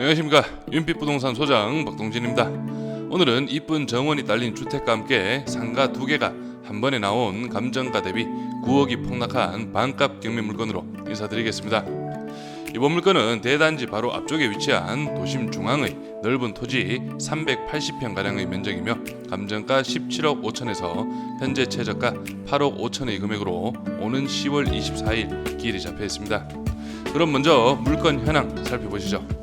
안녕하십니까 윤빛부동산 소장 박동진입니다. 오늘은 이쁜 정원이 딸린 주택과 함께 상가 두 개가 한 번에 나온 감정가 대비 9억이 폭락한 반값 경매 물건으로 인사드리겠습니다. 이번 물건은 대단지 바로 앞쪽에 위치한 도심 중앙의 넓은 토지 380평 가량의 면적이며 감정가 17억 5천에서 현재 최저가 8억 5천의 금액으로 오는 10월 24일 기일이 잡혀 있습니다. 그럼 먼저 물건 현황 살펴보시죠.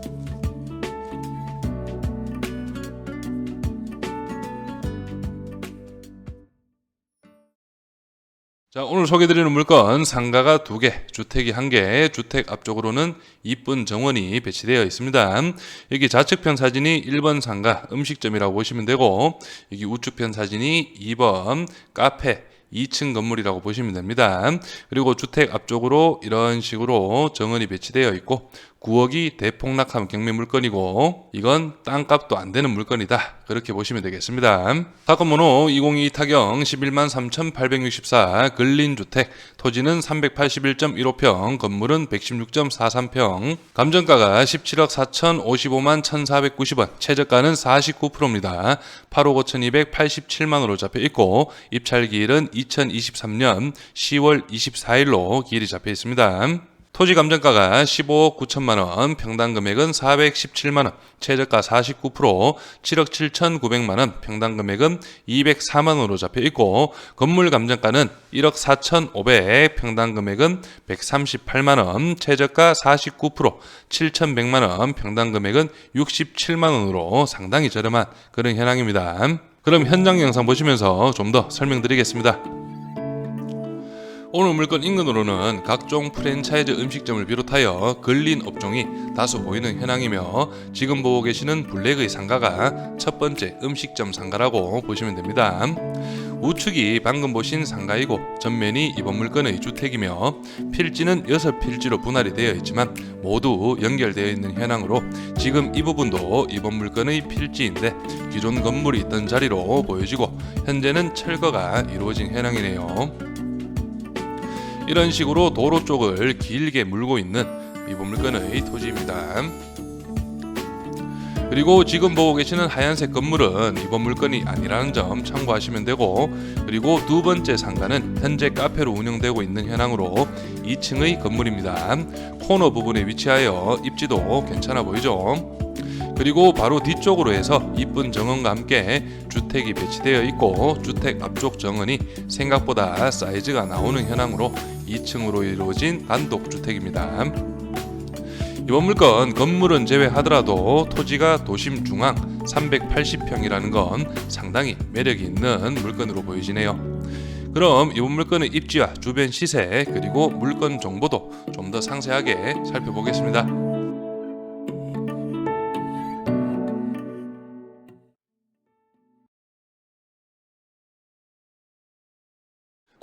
자, 오늘 소개드리는 물건 상가가 두 개, 주택이 한 개, 주택 앞쪽으로는 이쁜 정원이 배치되어 있습니다. 여기 좌측편 사진이 1번 상가 음식점이라고 보시면 되고 여기 우측편 사진이 2번 카페 2층 건물이라고 보시면 됩니다. 그리고 주택 앞쪽으로 이런 식으로 정원이 배치되어 있고 9억이 대폭락한 경매 물건이고 이건 땅값도 안 되는 물건이다. 그렇게 보시면 되겠습니다. 사건 번호 202 타경 11만 3,864 근린주택 토지는 381.15평 건물은 116.43평 감정가가 17억 4,055만 1,490원 최저가는 49%입니다. 8억 5,287만원으로 잡혀 있고 입찰 기일은 2023년 10월 24일로 기일이 잡혀 있습니다. 토지 감정가가 15억 9천만 원, 평당 금액은 417만 원, 최저가 49%, 7억 7천9백만 원, 평당 금액은 204만 원으로 잡혀 있고 건물 감정가는 1억 4천5백, 평당 금액은 138만 원, 최저가 49%, 7천100만 원, 평당 금액은 67만 원으로 상당히 저렴한 그런 현황입니다. 그럼 현장 영상 보시면서 좀 더 설명드리겠습니다. 오늘 물건 인근으로는 각종 프랜차이즈 음식점을 비롯하여 근린 업종이 다수 보이는 현황이며 지금 보고 계시는 블랙의 상가가 첫 번째 음식점 상가라고 보시면 됩니다. 우측이 방금 보신 상가이고 전면이 이번 물건의 주택이며 필지는 6필지로 분할이 되어 있지만 모두 연결되어 있는 현황으로 지금 이 부분도 이번 물건의 필지인데 기존 건물이 있던 자리로 보여지고 현재는 철거가 이루어진 현황이네요. 이런 식으로 도로 쪽을 길게 물고 있는 이번 물건의 토지입니다. 그리고 지금 보고 계시는 하얀색 건물은 이번 물건이 아니라는 점 참고하시면 되고 그리고 두 번째 상가는 현재 카페로 운영되고 있는 현황으로 2층의 건물입니다. 코너 부분에 위치하여 입지도 괜찮아 보이죠? 그리고 바로 뒤쪽으로 해서 이쁜 정원과 함께 주택이 배치되어 있고 주택 앞쪽 정원이 생각보다 사이즈가 나오는 현황으로 2층으로 이루어진 단독 주택입니다. 이번 물건 건물은 제외하더라도 토지가 도심 중앙 380평이라는 건 상당히 매력이 있는 물건으로 보여지네요. 그럼 이번 물건의 입지와 주변 시세 그리고 물건 정보도 좀 더 상세하게 살펴보겠습니다.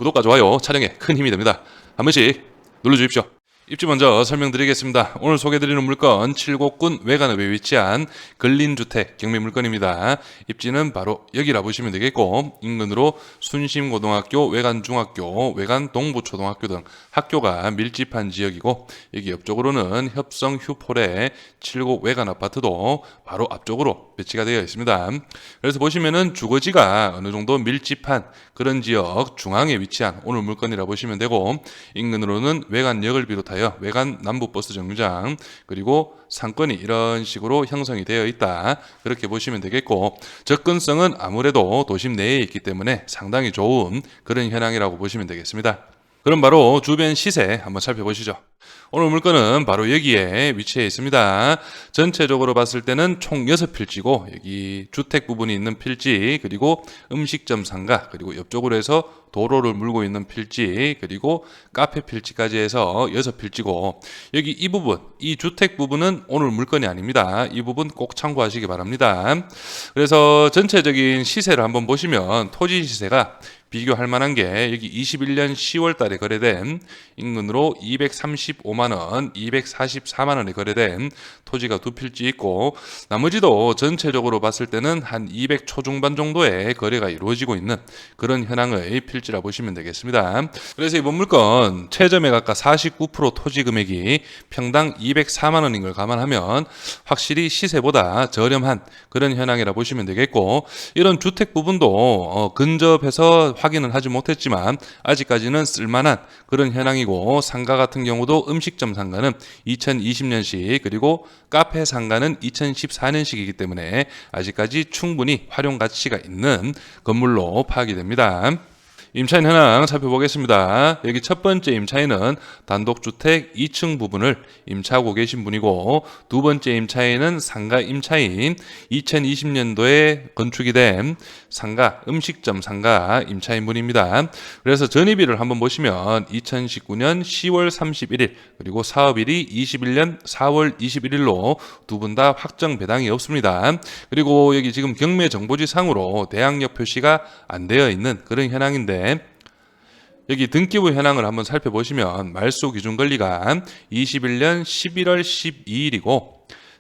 구독과 좋아요 촬영에 큰 힘이 됩니다. 한 번씩 눌러주십시오. 입지 먼저 설명드리겠습니다. 오늘 소개드리는 물건 칠곡군 외관읍에 위치한 근린주택 경매 물건입니다. 입지는 바로 여기라 보시면 되겠고 인근으로 순심고등학교, 외관중학교, 외관동부초등학교 등 학교가 밀집한 지역이고 여기 옆쪽으로는 협성 휴폴의 칠곡 외관 아파트도 바로 앞쪽으로 배치가 되어 있습니다. 그래서 보시면은 주거지가 어느 정도 밀집한 그런 지역 중앙에 위치한 오늘 물건이라 보시면 되고 인근으로는 외관역을 비롯 하여 외관 남부 버스 정류장 그리고 상권이 이런 식으로 형성이 되어 있다 그렇게 보시면 되겠고 접근성은 아무래도 도심 내에 있기 때문에 상당히 좋은 그런 현황이라고 보시면 되겠습니다. 그럼 바로 주변 시세 한번 살펴보시죠. 오늘 물건은 바로 여기에 위치해 있습니다. 전체적으로 봤을 때는 총 6필지고 여기 주택 부분이 있는 필지 그리고 음식점 상가 그리고 옆쪽으로 해서 도로를 물고 있는 필지 그리고 카페 필지까지 해서 6필지고 여기 이 부분 이 주택 부분은 오늘 물건이 아닙니다. 이 부분 꼭 참고하시기 바랍니다. 그래서 전체적인 시세를 한번 보시면 토지 시세가 비교할 만한 게 여기 21년 10월 달에 거래된 인근으로 215만 원, 244만 원에 거래된 토지가 두 필지 있고 나머지도 전체적으로 봤을 때는 한 200 초중반 정도의 거래가 이루어지고 있는 그런 현황의 필지 라 보시면 되겠습니다. 그래서 이번 물건 최저 매 각가 49% 토지 금액이 평당 204만 원인 걸 감안하면 확실히 시세보다 저렴한 그런 현황이라 보시면 되겠고 이런 주택 부분도 어, 근접해서 확인은 하지 못했지만 아직까지는 쓸만한 그런 현황이고 상가 같은 경우도 음식점 상가는 2020년식 그리고 카페 상가는 2014년식이기 때문에 아직까지 충분히 활용 가치가 있는 건물로 파악이 됩니다. 임차인 현황 살펴보겠습니다. 여기 첫 번째 임차인은 단독주택 2층 부분을 임차하고 계신 분이고 두 번째 임차인은 상가 임차인 2020년도에 건축이 된 상가 음식점 상가 임차인 분입니다. 그래서 전입일을 한번 보시면 2019년 10월 31일 그리고 사업일이 21년 4월 21일로 두 분 다 확정 배당이 없습니다. 그리고 여기 지금 경매 정보지 상으로 대항력 표시가 안 되어 있는 그런 현황인데 여기 등기부 현황을 한번 살펴보시면 말소 기준 권리가 21년 11월 12일이고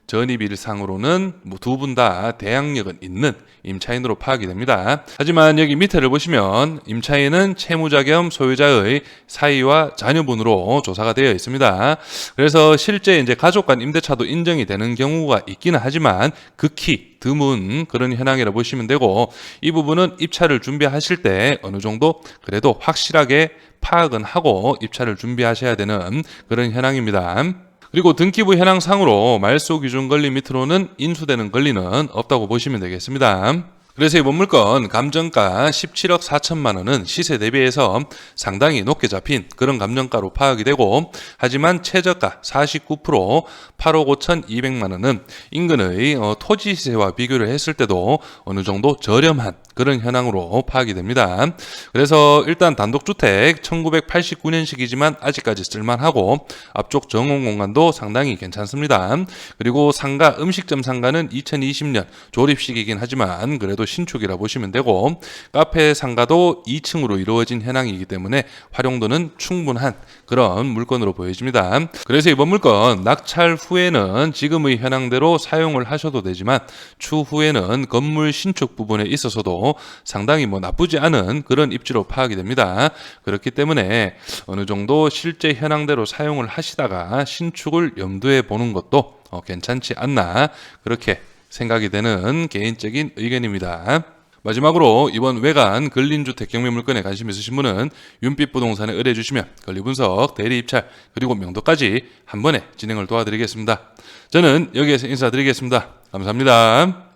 전입일상으로는 뭐 두분 다 대항력은 있는 임차인으로 파악이 됩니다. 하지만 여기 밑에를 보시면 임차인은 채무자 겸 소유자의 사이와 자녀분으로 조사가 되어 있습니다. 그래서 실제 이제 가족 간 임대차도 인정이 되는 경우가 있기는 하지만 극히 드문 그런 현황이라 보시면 되고 이 부분은 입차를 준비하실 때 어느 정도 그래도 확실하게 파악은 하고 입차를 준비하셔야 되는 그런 현황입니다. 그리고 등기부 현황 상으로 말소 기준 권리 밑으로는 인수되는 권리는 없다고 보시면 되겠습니다. 그래서 이번 물건 감정가 17억 4천만 원은 시세 대비해서 상당히 높게 잡힌 그런 감정가로 파악이 되고 하지만 최저가 49% 8억 5천 2백만 원은 인근의 어, 토지 시세와 비교를 했을 때도 어느 정도 저렴한 그런 현황으로 파악이 됩니다. 그래서 일단 단독주택 1989년식이지만 아직까지 쓸만하고 앞쪽 정원 공간도 상당히 괜찮습니다. 그리고 상가 음식점 상가는 2020년 조립식이긴 하지만 그래도 신축이라 보시면 되고 카페 상가도 2층으로 이루어진 현황이기 때문에 활용도는 충분한 그런 물건으로 보여집니다. 그래서 이번 물건 낙찰 후에는 지금의 현황대로 사용을 하셔도 되지만 추후에는 건물 신축 부분에 있어서도 상당히 뭐 나쁘지 않은 그런 입지로 파악이 됩니다. 그렇기 때문에 어느 정도 실제 현황대로 사용을 하시다가 신축을 염두에 보는 것도 어, 괜찮지 않나 그렇게 생각이 되는 개인적인 의견입니다. 마지막으로 이번 외관 근린주택 경매 물건에 관심 있으신 분은 윤빛 부동산에 의뢰해 주시면 권리 분석, 대리 입찰 그리고 명도까지 한 번에 진행을 도와드리겠습니다. 저는 여기에서 인사드리겠습니다. 감사합니다.